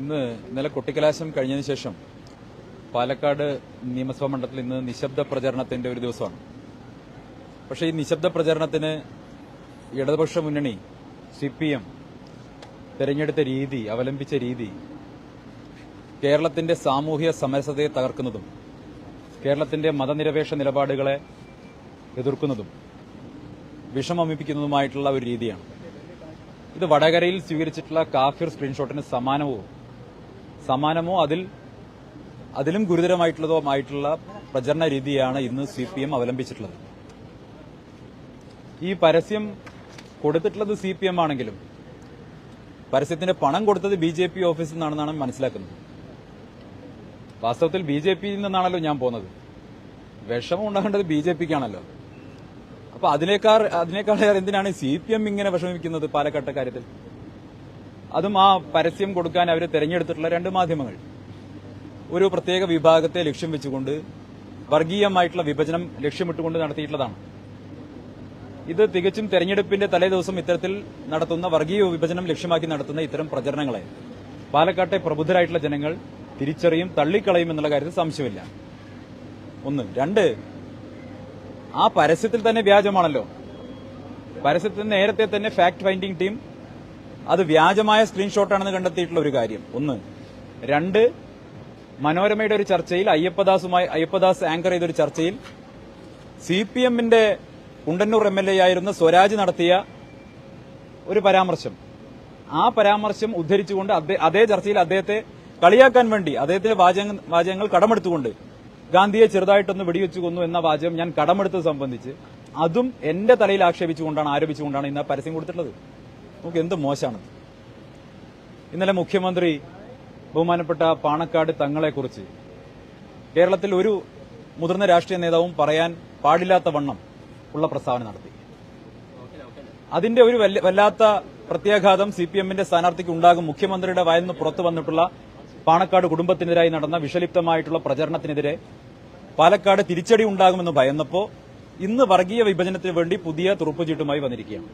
ഇന്ന് ഇന്നലെ കൊട്ടിക്കലാശം കഴിഞ്ഞതിന് ശേഷം പാലക്കാട് നിയമസഭാ മണ്ഡലത്തിൽ ഇന്ന് നിശബ്ദ പ്രചരണത്തിന്റെ ഒരു ദിവസമാണ്. പക്ഷേ ഈ നിശബ്ദ പ്രചരണത്തിന് ഇടതുപക്ഷ മുന്നണി സി പി എം തെരഞ്ഞെടുത്ത രീതി അവലംബിച്ച രീതി കേരളത്തിന്റെ സാമൂഹ്യ സമരസതയെ തകർക്കുന്നതും കേരളത്തിന്റെ മതനിരപേക്ഷ നിലപാടുകളെ എതിർക്കുന്നതും വിഷമമിപ്പിക്കുന്നതുമായിട്ടുള്ള ഒരു രീതിയാണ്. ഇത് വടകരയിൽ സ്വീകരിച്ചിട്ടുള്ള കാഫിർ സ്ക്രീൻഷോട്ടിന് സമാനമോ സമാനമോ അതിൽ അതിലും ഗുരുതരമായിട്ടുള്ളതോ ആയിട്ടുള്ള പ്രചരണ രീതിയാണ് ഇന്ന് സി പി എം അവലംബിച്ചിട്ടുള്ളത്. ഈ പരസ്യം കൊടുത്തിട്ടുള്ളത് സി പി എം ആണെങ്കിലും പരസ്യത്തിന്റെ പണം കൊടുത്തത് ബി ജെ പി ഓഫീസിൽ നിന്നാണെന്നാണ് മനസ്സിലാക്കുന്നത്. വാസ്തവത്തിൽ ബി ജെ പിയിൽ നിന്നാണല്ലോ ഞാൻ പോകുന്നത്. വിഷമം ഉണ്ടാകേണ്ടത് ബി ജെ പിക്കാണല്ലോ അപ്പൊ അതിനേക്കാൾ അതിനേക്കാൾ എന്തിനാണ് സി പി എം ഇങ്ങനെ വിഷമിക്കുന്നത് പാലക്കാട്ടെ കാര്യത്തിൽ? അതും ആ പരസ്യം കൊടുക്കാൻ അവർ തെരഞ്ഞെടുത്തിട്ടുള്ള രണ്ട് മാധ്യമങ്ങൾ. ഒരു പ്രത്യേക വിഭാഗത്തെ ലക്ഷ്യം വെച്ചുകൊണ്ട് വർഗീയമായിട്ടുള്ള വിഭജനം ലക്ഷ്യമിട്ടുകൊണ്ട് നടത്തിയിട്ടുള്ളതാണ്. ഇത് തികച്ചും തെരഞ്ഞെടുപ്പിന്റെ തലേ ദിവസം ഇത്തരത്തിൽ നടത്തുന്ന വർഗീയ വിഭജനം ലക്ഷ്യമാക്കി നടത്തുന്ന ഇത്തരം പ്രചരണങ്ങളെ പാലക്കാട്ടെ പ്രബുദ്ധരായിട്ടുള്ള ജനങ്ങൾ തിരിച്ചറിയും തള്ളിക്കളയും എന്നുള്ള കാര്യത്തിൽ സംശയമില്ല. ഒന്ന്. രണ്ട്. ആ പരസ്യത്തിൽ തന്നെ വ്യാജമാണല്ലോ. പരസ്യത്തിൽ നേരത്തെ തന്നെ ഫാക്ട് ഫൈൻഡിംഗ് ടീം അത് വ്യാജമായ സ്ക്രീൻഷോട്ടാണെന്ന് കണ്ടെത്തിയിട്ടുള്ള ഒരു കാര്യം. ഒന്ന് രണ്ട് മനോരമയുടെ ഒരു ചർച്ചയിൽ അയ്യപ്പദാസുമായി അയ്യപ്പദാസ് ആങ്കർ ചെയ്തൊരു ചർച്ചയിൽ സി പി എമ്മിന്റെ കുണ്ടന്നൂർ എം എൽ എ ആയിരുന്ന സ്വരാജ് നടത്തിയ ഒരു പരാമർശം. ആ പരാമർശം ഉദ്ധരിച്ചുകൊണ്ട് അതേ ചർച്ചയിൽ അദ്ദേഹത്തെ കളിയാക്കാൻ വേണ്ടി അദ്ദേഹത്തിന്റെ വാചക വാചകങ്ങൾ കടമെടുത്തുകൊണ്ട് ഗാന്ധിയെ ചെറുതായിട്ടൊന്ന് വെടിവെച്ചു കൊന്നു എന്ന വാചകം ഞാൻ കടമെടുത്തത് സംബന്ധിച്ച് അതും എന്റെ തലയിൽ ആക്ഷേപിച്ചുകൊണ്ടാണ് ആരോപിച്ചുകൊണ്ടാണ് ഇന്ന് പരസ്യം കൊടുത്തിട്ടുള്ളത്. നമുക്ക് എന്ത് മോശമാണ്? ഇന്നലെ മുഖ്യമന്ത്രി ബഹുമാനപ്പെട്ട പാണക്കാട് തങ്ങളെക്കുറിച്ച് കേരളത്തിൽ ഒരു മുതിർന്ന രാഷ്ട്രീയ നേതാവും പറയാൻ പാടില്ലാത്ത വണ്ണം ഉള്ള പ്രസ്താവന നടത്തി. അതിന്റെ ഒരു വല്ലാത്ത പ്രത്യാഘാതം സി പി എമ്മിന്റെ സ്ഥാനാർത്ഥിക്ക് ഉണ്ടാകും. മുഖ്യമന്ത്രിയുടെ വായന്ന് പുറത്തു വന്നിട്ടുള്ള പാണക്കാട് കുടുംബത്തിനെതിരായി നടന്ന വിഷലിപ്തമായിട്ടുള്ള പ്രചരണത്തിനെതിരെ പാലക്കാട് തിരിച്ചടി ഉണ്ടാകുമെന്ന് ഭയന്നപ്പോ ഇന്ന് വർഗീയ വിഭജനത്തിന് വേണ്ടി പുതിയ തുറപ്പുചീട്ടുമായി വന്നിരിക്കുകയാണ്.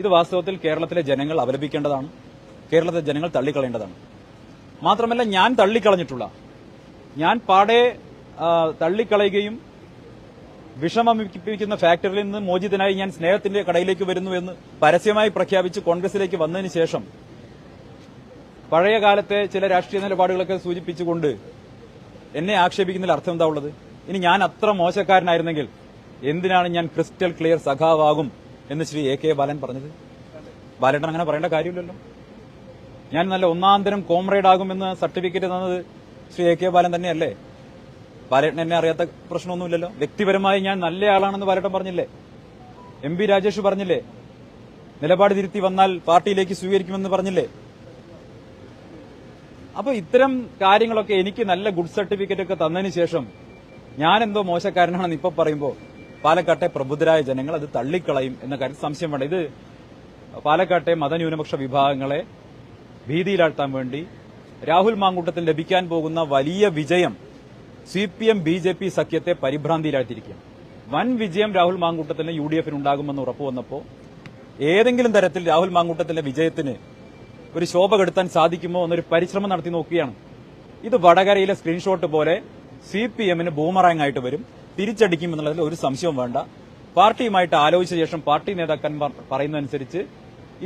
ഇത് വാസ്തവത്തിൽ കേരളത്തിലെ ജനങ്ങൾ അവലംബിക്കേണ്ടതാണ് കേരളത്തിലെ ജനങ്ങൾ തള്ളിക്കളയേണ്ടതാണ്. മാത്രമല്ല ഞാൻ തള്ളിക്കളഞ്ഞിട്ടുള്ള ഞാൻ പാടെ തള്ളിക്കളയുകയും വിഷമമിപ്പിക്കുന്ന ഫാക്ടറിയിൽ നിന്ന് മോചിതനായി ഞാൻ സ്നേഹത്തിന്റെ കടയിലേക്ക് വരുന്നു എന്ന് പരസ്യമായി പ്രഖ്യാപിച്ച് കോൺഗ്രസിലേക്ക് വന്നതിന് ശേഷം പഴയ കാലത്തെ ചില രാഷ്ട്രീയ നിലപാടുകളൊക്കെ സൂചിപ്പിച്ചുകൊണ്ട് എന്നെ ആക്ഷേപിക്കുന്നതിൽ അർത്ഥം എന്താ ഉള്ളത്? ഇനി ഞാൻ അത്ര മോശക്കാരനായിരുന്നെങ്കിൽ എന്തിനാണ് ഞാൻ ക്രിസ്റ്റൽ ക്ലിയർ സഖാവാകും എന്ന് ശ്രീ എ കെ ബാലൻ പറഞ്ഞത്? ബാലേട്ടൻ അങ്ങനെ പറയേണ്ട കാര്യമില്ലല്ലോ. ഞാൻ നല്ല ഒന്നാം തരം കോംറേഡ് ആകുമെന്ന് സർട്ടിഫിക്കറ്റ് തന്നത് ശ്രീ എ കെ ബാലൻ തന്നെയല്ലേ? ബാലേട്ടൻ എന്നെ അറിയാത്ത പ്രശ്നമൊന്നുമില്ലല്ലോ. വ്യക്തിപരമായി ഞാൻ നല്ല ആളാണെന്ന് ബാലേട്ടൻ പറഞ്ഞില്ലേ? എം പി രാജേഷ് പറഞ്ഞില്ലേ? നിലപാട് തിരുത്തി വന്നാൽ പാർട്ടിയിലേക്ക് സ്വീകരിക്കുമെന്ന് പറഞ്ഞില്ലേ? അപ്പൊ ഇത്തരം കാര്യങ്ങളൊക്കെ എനിക്ക് നല്ല ഗുഡ് സർട്ടിഫിക്കറ്റ് ഒക്കെ തന്നതിന് ശേഷം ഞാൻ എന്തോ മോശക്കാരനാണെന്ന് ഇപ്പൊ പറയുമ്പോൾ പാലക്കാട്ടെ പ്രബുദ്ധരായ ജനങ്ങൾ അത് തള്ളിക്കളയും എന്ന കാര്യത്തിൽ സംശയം വേണ്ട. ഇത് പാലക്കാട്ടെ മതന്യൂനപക്ഷ വിഭാഗങ്ങളെ ഭീതിയിലാഴ്ത്താൻ വേണ്ടി രാഹുൽ മാങ്കൂട്ടത്തിൽ ലഭിക്കാൻ പോകുന്ന വലിയ വിജയം C P M B J P സഖ്യത്തെ പരിഭ്രാന്തിയിലാഴ്ത്തിയിരിക്കുകയാണ്. വൻ വിജയം രാഹുൽ മാങ്കൂട്ടത്തിന് യു ഡി എഫിന് ഉണ്ടാകുമെന്ന് ഉറപ്പ് വന്നപ്പോൾ ഏതെങ്കിലും തരത്തിൽ രാഹുൽ മാങ്കൂട്ടത്തിന്റെ വിജയത്തിന് ഒരു ശോഭ കെടുത്താൻ സാധിക്കുമോ എന്നൊരു പരിശ്രമം നടത്തി നോക്കുകയാണ്. ഇത് വടകരയിലെ സ്ക്രീൻഷോട്ട് പോലെ സി പി എമ്മിന് ബൂമറാങ് ആയിട്ട് വരും. തിരിച്ചടിക്കും എന്നുള്ളതിൽ ഒരു സംശയവും വേണ്ട. പാർട്ടിയുമായിട്ട് ആലോചിച്ച ശേഷം പാർട്ടി നേതാക്കന്മാർ പറയുന്നതനുസരിച്ച്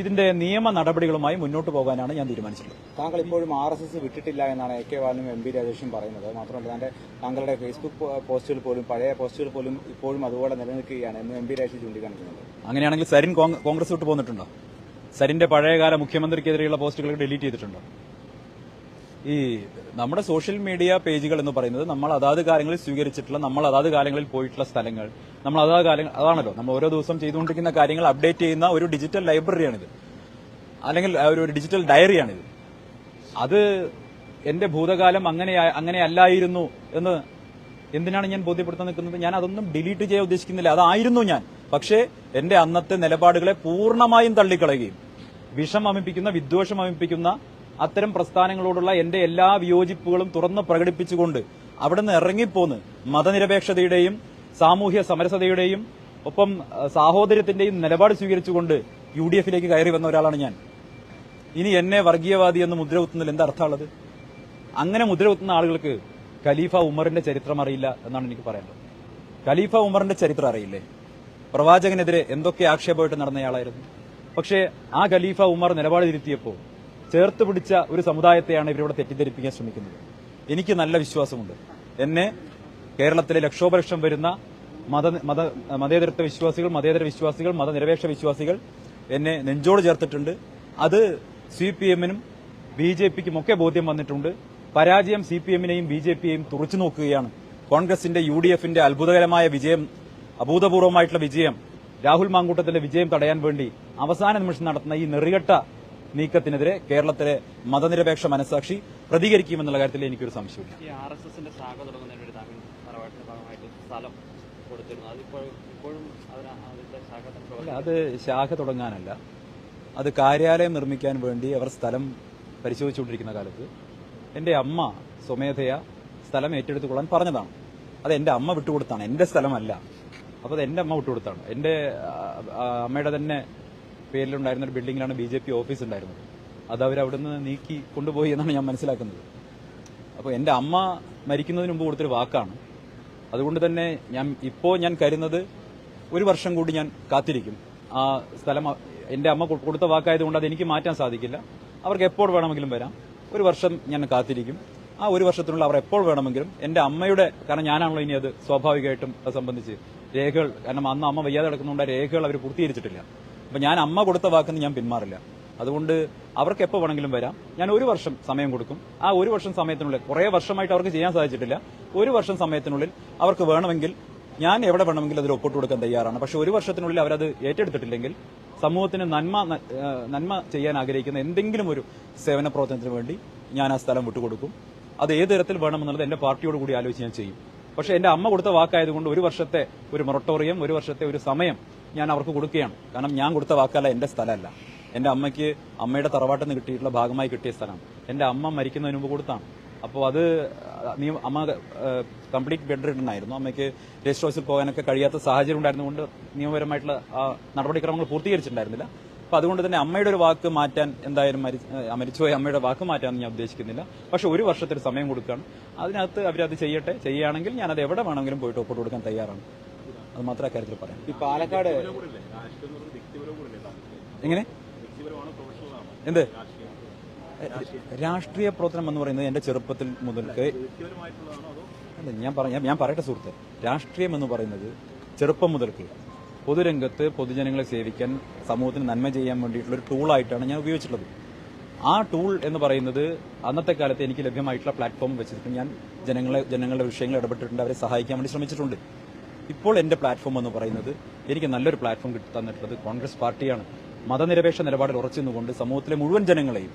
ഇതിന്റെ നിയമ നടപടികളുമായി മുന്നോട്ട് പോകാനാണ് ഞാൻ തീരുമാനിച്ചിട്ടുള്ളത്. താങ്കൾ ഇപ്പോഴും ആർ എസ് എസ് വിട്ടിട്ടില്ല എന്നാണ് എ കെ ബാലനും എം പി രാജേഷും പറയുന്നത്. മാത്രമല്ല തന്റെ താങ്കളുടെ ഫേസ്ബുക്ക് പോസ്റ്റുകൾ പോലും പഴയ പോസ്റ്റുകൾ പോലും ഇപ്പോഴും അതുപോലെ നിലനിൽക്കുകയാണ് എന്ന് എം പി രാജേഷ് ചൂണ്ടിക്കാണിക്കുന്നത് അങ്ങനെയാണെങ്കിൽ സരിൻ കോൺഗ്രസ് വിട്ട് പോന്നിട്ടുണ്ടോ? സരിന്റെ പഴയകാല മുഖ്യമന്ത്രിക്കെതിരെയുള്ള പോസ്റ്റുകൾ ഡിലീറ്റ് ചെയ്തിട്ടുണ്ടോ? ഈ നമ്മുടെ സോഷ്യൽ മീഡിയ പേജുകൾ എന്ന് പറയുന്നത് നമ്മൾ അതാത് കാലങ്ങളിൽ സ്വീകരിച്ചിട്ടുള്ള നമ്മൾ അതാത് കാലങ്ങളിൽ പോയിട്ടുള്ള സ്ഥലങ്ങൾ നമ്മൾ അതാത് കാലങ്ങൾ അതാണല്ലോ നമ്മൾ ഓരോ ദിവസം ചെയ്തുകൊണ്ടിരിക്കുന്ന കാര്യങ്ങൾ അപ്ഡേറ്റ് ചെയ്യുന്ന ഒരു ഡിജിറ്റൽ ലൈബ്രറിയാണിത് അല്ലെങ്കിൽ ഒരു ഡിജിറ്റൽ ഡയറിയാണിത് അത് എന്റെ ഭൂതകാലം അങ്ങനെ അങ്ങനെ അല്ലായിരുന്നു എന്ന് എന്തിനാണ് ഞാൻ ബോധ്യപ്പെടുത്താൻ നിൽക്കുന്നത്? ഞാൻ അതൊന്നും ഡിലീറ്റ് ചെയ്യാൻ ഉദ്ദേശിക്കുന്നില്ല. അതായിരുന്നു ഞാൻ. പക്ഷേ എന്റെ അന്നത്തെ നിലപാടുകളെ പൂർണമായും തള്ളിക്കളയുകയും വിഷം അമിപ്പിക്കുന്ന വിദ്വേഷം അമിപ്പിക്കുന്ന അത്തരം പ്രസ്ഥാനങ്ങളോടുള്ള എന്റെ എല്ലാ വിയോജിപ്പുകളും തുറന്ന് പ്രകടിപ്പിച്ചുകൊണ്ട് അവിടെ നിന്ന് ഇറങ്ങിപ്പോന്ന് മതനിരപേക്ഷതയുടെയും സാമൂഹ്യ സമരസതയുടെയും ഒപ്പം സാഹോദര്യത്തിന്റെയും നിലപാട് സ്വീകരിച്ചുകൊണ്ട് യു ഡി എഫിലേക്ക് കയറി വന്ന ഒരാളാണ് ഞാൻ. ഇനി എന്നെ വർഗീയവാദി എന്ന് മുദ്ര കുത്തുന്നതിൽ എന്താ അർത്ഥമുള്ളത്? അങ്ങനെ മുദ്ര കുത്തുന്ന ആളുകൾക്ക് ഖലീഫ ഉമറിന്റെ ചരിത്രം അറിയില്ല എന്നാണ് എനിക്ക് പറയാനുള്ളത്. ഖലീഫ ഉമറിന്റെ ചരിത്രം അറിയില്ലേ? പ്രവാചകനെതിരെ എന്തൊക്കെ ആക്ഷേപമായിട്ട് നടന്നയാളായിരുന്നു? പക്ഷേ ആ ഖലീഫ ഉമർ നിലപാട് തിരുത്തിയപ്പോൾ ചേർത്ത് പിടിച്ച ഒരു സമുദായത്തെയാണ് ഇവരിവിടെ തെറ്റിദ്ധരിപ്പിക്കാൻ ശ്രമിക്കുന്നത്. എനിക്ക് നല്ല വിശ്വാസമുണ്ട്. എന്നെ കേരളത്തിലെ ലക്ഷോപലക്ഷം വരുന്ന മത മത മതേതരത്വ വിശ്വാസികൾ മതേതര വിശ്വാസികൾ മതനിരപേക്ഷ വിശ്വാസികൾ എന്നെ നെഞ്ചോട് ചേർത്തിട്ടുണ്ട്. അത് സി പി എമ്മിനും ബി ജെ പിക്കും ഒക്കെ ബോധ്യം വന്നിട്ടുണ്ട്. പരാജയം സി പി എമ്മിനെയും ബി ജെ പിയെയും തുറച്ചു നോക്കുകയാണ്. കോൺഗ്രസിന്റെ യു ഡി എഫിന്റെ അത്ഭുതകരമായ വിജയം അഭൂതപൂർവമായിട്ടുള്ള വിജയം രാഹുൽ മാങ്കൂട്ടത്തിന്റെ വിജയം തടയാൻ വേണ്ടി അവസാന നിമിഷം നടത്തുന്ന ഈ നെറികെട്ട നീക്കത്തിനെതിരെ കേരളത്തിലെ മതനിരപേക്ഷ മനസാക്ഷി പ്രതികരിക്കുമെന്നുള്ള കാര്യത്തിൽ എനിക്കൊരു സംശയമില്ല ഈ ആർ എസ് എസിന്റെ ശാഖ തുടങ്ങുന്നതിന് വേണ്ടി താങ്കൾ തറവാട്ടിന്റെ ഭാഗമായിട്ട് സ്ഥലം കൊടുത്തിരുന്നു. അതിപ്പോൾ ഇപ്പോഴും അല്ല അത് ശാഖ തുടങ്ങാനല്ല. അത് കാര്യാലയം നിർമ്മിക്കാൻ വേണ്ടി അവർ സ്ഥലം പരിശോധിച്ചുകൊണ്ടിരിക്കുന്ന കാലത്ത് എന്റെ അമ്മ സ്വമേധയാ സ്ഥലം ഏറ്റെടുത്തുകൊള്ളാൻ പറഞ്ഞതാണ്. അത് എന്റെ അമ്മ വിട്ടുകൊടുത്താണ്. എന്റെ സ്ഥലമല്ല. അപ്പോൾ അത് എന്റെ അമ്മ വിട്ടുകൊടുത്താണ്. ആ, അമ്മയുടെ തന്നെ പേരിലുണ്ടായിരുന്ന ഒരു ബിൽഡിങ്ങിലാണ് ബി ജെ പി ഓഫീസ് ഉണ്ടായിരുന്നത്. അത് അവർ നിന്ന് നീക്കി കൊണ്ടുപോയി എന്നാണ് ഞാൻ മനസ്സിലാക്കുന്നത്. അപ്പോൾ എന്റെ അമ്മ മരിക്കുന്നതിന് മുമ്പ് കൊടുത്തൊരു വാക്കാണ്. അതുകൊണ്ട് തന്നെ ഞാൻ ഇപ്പോൾ ഞാൻ കരുതുന്നത് ഒരു വർഷം കൂടി ഞാൻ കാത്തിരിക്കും. ആ സ്ഥലം എന്റെ അമ്മ കൊടുത്ത വാക്കായതുകൊണ്ട് അത് എനിക്ക് മാറ്റാൻ സാധിക്കില്ല. അവർക്ക് എപ്പോൾ വേണമെങ്കിലും വരാം. ഒരു വർഷം ഞാൻ കാത്തിരിക്കും. ആ ഒരു വർഷത്തിനുള്ള അവർ എപ്പോൾ വേണമെങ്കിലും എന്റെ അമ്മയുടെ കാരണം ഞാനാണല്ലോ ഇനി അത് സ്വാഭാവികമായിട്ടും അത് സംബന്ധിച്ച് രേഖകൾ കാരണം അന്ന് അമ്മ വയ്യാതെ കിടക്കുന്നതുകൊണ്ട് രേഖകൾ അവർ പൂർത്തീകരിച്ചിട്ടില്ല. അപ്പൊ ഞാൻ അമ്മ കൊടുത്ത വാക്കിന് ഞാൻ പിന്മാറില്ല. അതുകൊണ്ട് അവർക്ക് എപ്പോൾ വേണമെങ്കിലും വരാം. ഞാൻ ഒരു വർഷം സമയം കൊടുക്കും. ആ ഒരു വർഷം സമയത്തിനുള്ളിൽ കുറേ വർഷമായിട്ട് അവർക്ക് ചെയ്യാൻ സാധിച്ചിട്ടില്ല. ഒരു വർഷം സമയത്തിനുള്ളിൽ അവർക്ക് വേണമെങ്കിൽ ഞാൻ എവിടെ വേണമെങ്കിലും അതിൽ ഒപ്പിട്ട് കൊടുക്കാൻ തയ്യാറാണ്. പക്ഷെ ഒരു വർഷത്തിനുള്ളിൽ അവരത് ഏറ്റെടുത്തിട്ടില്ലെങ്കിൽ സമൂഹത്തിന് നന്മ നന്മ ചെയ്യാൻ ആഗ്രഹിക്കുന്ന എന്തെങ്കിലും ഒരു സേവന പ്രവർത്തനത്തിന് വേണ്ടി ഞാൻ ആ സ്ഥലം വിട്ടുകൊടുക്കും. അത് ഏത് തരത്തിൽ വേണമെന്നുള്ളത് എന്റെ പാർട്ടിയോട് കൂടി ആലോചിച്ച് ഞാൻ ചെയ്യും. പക്ഷെ എന്റെ അമ്മ കൊടുത്ത വാക്കായതുകൊണ്ട് ഒരു വർഷത്തെ ഒരു മൊറട്ടോറിയം ഒരു വർഷത്തെ ഒരു സമയം ഞാൻ അവർക്ക് കൊടുക്കുകയാണ്. കാരണം ഞാൻ കൊടുത്ത വാക്കല്ല എന്റെ സ്ഥലമല്ല. എന്റെ അമ്മയ്ക്ക് അമ്മയുടെ തറവാട്ടിൽ നിന്ന് കിട്ടിയിട്ടുള്ള ഭാഗമായി കിട്ടിയ സ്ഥലമാണ്. എന്റെ അമ്മ മരിക്കുന്നതിന് മുമ്പ് കൊടുത്താണ്. അപ്പോൾ അത് നീ അമ്മ കംപ്ലീറ്റ് ബെഡ് റിട്ടൺ ആയിരുന്നു അമ്മയ്ക്ക് രജിസ്റ്റർ ഹൗസിൽ പോകാനൊക്കെ കഴിയാത്ത സാഹചര്യം ഉണ്ടായിരുന്നുകൊണ്ട് നിയമപരമായിട്ടുള്ള ആ നടപടിക്രമങ്ങൾ പൂർത്തീകരിച്ചിട്ടുണ്ടായിരുന്നില്ല. അപ്പൊ അതുകൊണ്ട് തന്നെ അമ്മയുടെ ഒരു വാക്ക് മാറ്റാൻ എന്തായാലും മരി- മരിച്ചുപോയ അമ്മയുടെ വാക്ക് മാറ്റാൻ ഞാൻ ഉദ്ദേശിക്കുന്നില്ല. പക്ഷെ ഒരു വർഷത്തിൽ സമയം കൊടുക്കുകയാണ്. അതിനകത്ത് അവരത് ചെയ്യട്ടെ ചെയ്യുകയാണെങ്കിൽ ഞാനത് എവിടെ വേണമെങ്കിലും പോയിട്ട് ഒപ്പിട്ട് കൊടുക്കാൻ തയ്യാറാണ്. അത് മാത്രമേ കാര്യത്തിൽ പറയാം. ഈ പാലക്കാട് എങ്ങനെ? എന്ത്? രാഷ്ട്രീയ. പ്രവർത്തനം എന്ന് പറയുന്നത് എന്റെ ചെറുപ്പത്തിൽ മുതൽക്ക് അല്ല ഞാൻ പറഞ്ഞ ഞാൻ പറയട്ടെ സുഹൃത്തെ. രാഷ്ട്രീയം എന്ന് പറയുന്നത് ചെറുപ്പം മുതൽക്ക് പൊതുരംഗത്ത് പൊതുജനങ്ങളെ സേവിക്കാൻ സമൂഹത്തിന് നന്മ ചെയ്യാൻ വേണ്ടിയിട്ടുള്ള ഒരു ടൂളായിട്ടാണ് ഞാൻ ഉപയോഗിച്ചിട്ടുള്ളത്. ആ ടൂൾ എന്ന് പറയുന്നത് അന്നത്തെ കാലത്ത് എനിക്ക് ലഭ്യമായിട്ടുള്ള പ്ലാറ്റ്ഫോം വെച്ചിട്ട് ഞാൻ ജനങ്ങളെ ജനങ്ങളുടെ വിഷയങ്ങൾ ഇടപെട്ടിട്ടുണ്ട്. അവരെ സഹായിക്കാൻ വേണ്ടി ശ്രമിച്ചിട്ടുണ്ട്. ഇപ്പോൾ എന്റെ പ്ലാറ്റ്ഫോം എന്ന് പറയുന്നത് എനിക്ക് നല്ലൊരു പ്ലാറ്റ്ഫോം കിട്ടി തന്നിട്ടുള്ളത് കോൺഗ്രസ് പാർട്ടിയാണ്. മതനിരപേക്ഷ നിലപാടിൽ ഉറച്ചു നിന്നുകൊണ്ട് സമൂഹത്തിലെ മുഴുവൻ ജനങ്ങളെയും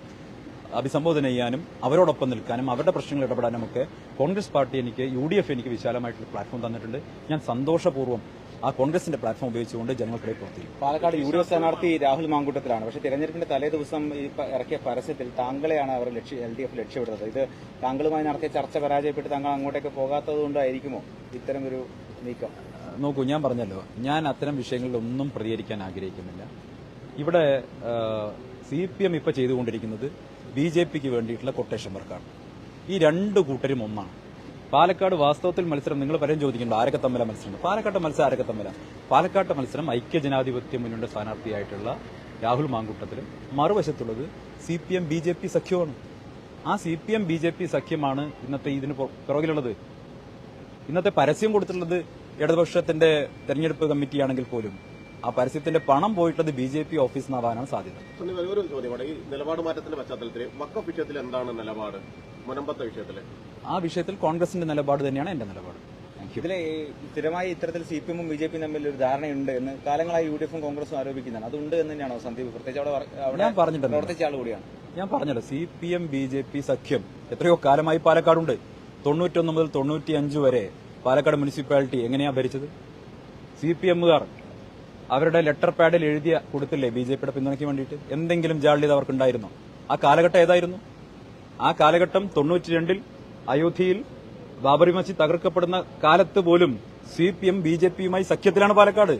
അഭിസംബോധന ചെയ്യാനും അവരോടൊപ്പം നിൽക്കാനും അവരുടെ പ്രശ്നങ്ങൾ ഇടപെടാനും ഒക്കെ കോൺഗ്രസ് പാർട്ടി എനിക്ക് യു ഡി എഫ് എനിക്ക് വിശാലമായിട്ടുള്ള പ്ലാറ്റ്ഫോം തന്നിട്ടുണ്ട്. ഞാൻ സന്തോഷപൂർവം ആ കോൺഗ്രസിന്റെ പ്ലാറ്റ്ഫോം ഉപയോഗിച്ചുകൊണ്ട് ജനങ്ങൾക്കിടയിൽ പ്രവർത്തിക്കും. പാലക്കാട് യു ഡി എഫ് സ്ഥാനാർത്ഥി രാഹുൽ മാങ്കൂട്ടത്തിലാണ്. പക്ഷേ തെരഞ്ഞെടുപ്പിന്റെ തലേ ദിവസം ഇറക്കിയ പരസ്യത്തിൽ താങ്കളെയാണ് അവർ എൽ ഡി എഫ് ലക്ഷ്യമിടുന്നത്. ഇത് താങ്കളുമായി നടത്തിയ ചർച്ച പരാജയപ്പെട്ട് താങ്കൾ അങ്ങോട്ടേക്ക് പോകാത്തത് കൊണ്ടായിരിക്കുമോ ഇത്തരം ഒരു നീക്കം? നോക്കൂ ഞാൻ പറഞ്ഞല്ലോ ഞാൻ അത്തരം വിഷയങ്ങളിലൊന്നും പ്രതികരിക്കാൻ ആഗ്രഹിക്കുന്നില്ല. ഇവിടെ സി പി എം ഇപ്പം ചെയ്തുകൊണ്ടിരിക്കുന്നത് ബി ജെ പിക്ക് വേണ്ടിയിട്ടുള്ള കൊട്ടേഷൻ വർക്കാണ് ഈ രണ്ട് കൂട്ടരും ഒന്നാണ്. പാലക്കാട് വാസ്തവത്തിൽ മത്സരം നിങ്ങൾ പലരും ചോദിക്കുന്നുണ്ട് ആരൊക്കെ തമ്മില മത്സരം? പാലക്കാട്ട് മത്സരം ആരൊക്കെ തമ്മില? പാലക്കാട്ട് മത്സരം ഐക്യ ജനാധിപത്യ മുന്നണിയുടെ സ്ഥാനാർത്ഥിയായിട്ടുള്ള രാഹുൽ മാങ്കുട്ടത്തിലും മറുവശത്തുള്ളത് C P M B J P സഖ്യമാണ്. ആ C P M B J P സഖ്യമാണ് ഇന്നത്തെ ഇതിന് പുറ- പുറകിലുള്ളത്. ഇന്നത്തെ പരസ്യം കൊടുത്തിട്ടുള്ളത് ഇടതുപക്ഷത്തിന്റെ തെരഞ്ഞെടുപ്പ് കമ്മിറ്റിയാണെങ്കിൽ പോലും ആ പരസ്യത്തിന്റെ പണം പോയിട്ടുള്ളത് ബി ജെ പി ഓഫീസിൽ നിന്നാവാനാണ് സാധ്യത. പിന്നെ ഒരു ചോദ്യമാണ് ഈ നിലപാട് മാറ്റത്തിന്റെ പശ്ചാത്തലത്തിൽ വക്കഫ് വിഷയത്തിൽ എന്താണ് നിലപാട്? മുനമ്പത്തെ വിഷയത്തിൽ. ആ വിഷയത്തിൽ കോൺഗ്രസിന്റെ നിലപാട് തന്നെയാണ് എന്റെ നിലപാട്. ഇതിലെ ഈ സ്ഥിരമായി ഇത്തരത്തിൽ സി പി എമ്മും ബി ജെ പിയും തമ്മിൽ ഒരു ധാരണയുണ്ട് എന്ന് കാലങ്ങളായി യു ഡി എഫും കോൺഗ്രസും ആരോപിക്കുന്നതാണ്. അതുണ്ട് എന്ന് തന്നെയാണോ സന്ദീപ്? പ്രത്യേകിച്ച് അവിടെ ഞാൻ പറഞ്ഞിട്ടുണ്ട്. പ്രവർത്തിച്ച ആൾ കൂടിയാണ്. ഞാൻ പറഞ്ഞല്ലോ C P M B J P സഖ്യം എത്രയോ കാലമായി പാലക്കാടുണ്ട്. തൊണ്ണൂറ്റൊന്ന് മുതൽ തൊണ്ണൂറ്റി അഞ്ച് വരെ പാലക്കാട് മുനിസിപ്പാലിറ്റി എങ്ങനെയാ ഭരിച്ചത്? സി പി എമ്മുകാർ അവരുടെ ലെറ്റർ പാഡിൽ എഴുതിയ കൊടുത്തില്ലേ ബി ജെ പിയുടെ പിന്തുണയ്ക്ക് വേണ്ടിയിട്ട്? എന്തെങ്കിലും ജാള്യത അവർക്കുണ്ടായിരുന്നോ? ആ കാലഘട്ടം ഏതായിരുന്നു? ആ കാലഘട്ടം തൊണ്ണൂറ്റി രണ്ടിൽ അയോധ്യയിൽ ബാബറി മസ്ജിദ് തകർക്കപ്പെടുന്ന കാലത്ത് പോലും C P M B J പിയുമായി സഖ്യത്തിലാണ് പാലക്കാട്.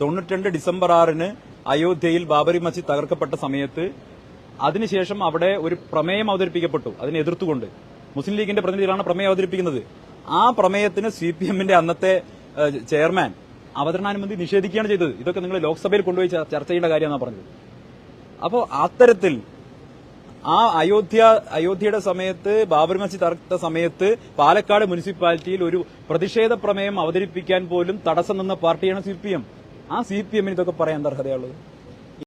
തൊണ്ണൂറ്റിരണ്ട് ഡിസംബർ ആറിന് അയോധ്യയിൽ ബാബറി മസ്ജിദ് തകർക്കപ്പെട്ട സമയത്ത് അതിനുശേഷം അവിടെ ഒരു പ്രമേയം അവതരിപ്പിക്കപ്പെട്ടു. അതിനെ എതിർത്തുകൊണ്ട്. മുസ്ലിം ലീഗിന്റെ പ്രതിനിധികളാണ് പ്രമേയം അവതരിപ്പിക്കുന്നത്. ആ പ്രമേയത്തിന് സി പി എമ്മിന്റെ അന്നത്തെ ചെയർമാൻ അവതരണാനുമതി നിഷേധിക്കുകയാണ് ചെയ്തത്. ഇതൊക്കെ നിങ്ങൾ ലോക്സഭയിൽ കൊണ്ടുപോയി ചർച്ച ചെയ്യേണ്ട കാര്യമാണ് പറഞ്ഞത്. അപ്പോൾ അത്തരത്തിൽ ആ അയോധ്യ അയോധ്യയുടെ സമയത്ത് ബാബർ മസ്ജിദ് തകർത്ത സമയത്ത് പാലക്കാട് മുനിസിപ്പാലിറ്റിയിൽ ഒരു പ്രതിഷേധ പ്രമേയം അവതരിപ്പിക്കാൻ പോലും തടസ്സം നിന്ന പാർട്ടിയാണ് സി പി എം. ആ സി പി എമ്മിന് ഇതൊക്കെ പറയാൻ അർഹതയുള്ളത്